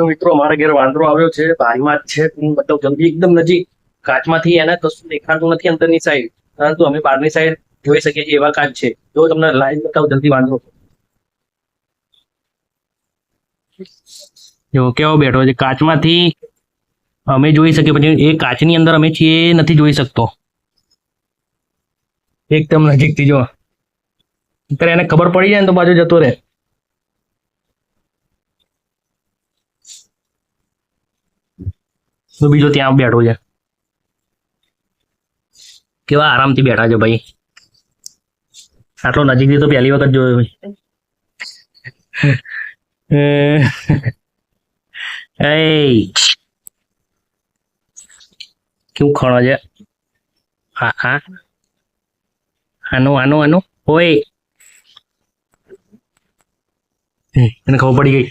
તો મિત્રો અમારા ઘેર વાંદરો આવ્યો છે, બારીમાં જ છે મતલબ જલ્દી એકદમ નજીક કાચમાંથી એને કશું દેખાતું નથી અંદરની સાઈડ પરંતુ અમે બહારની સાઈડ જોઈ શકીએ છીએ એવા કાચ છે. જો તમને લાઈન બતાવો જલ્દી વાંદરો. જો કેવો બેઠો છે, કાચમાંથી અમે જોઈ શકીએ પછી એ કાચની અંદર અમે છીએ નથી જોઈ શકતો. એકદમ નજીકથી જો. અત્યારે એને ખબર પડી જાય ને તો બાજુ જતો રહે. તો બીજો ત્યાં બેઠો છે. કેવા આરામથી બેઠા છે ભાઈ. આટલો નજીકથી તો પહેલી વખત જોયો ભાઈ એ. કેવું ખણો છે? હા હા. આનું આનું આનું. ઓય. એને ખબર પડી ગઈ?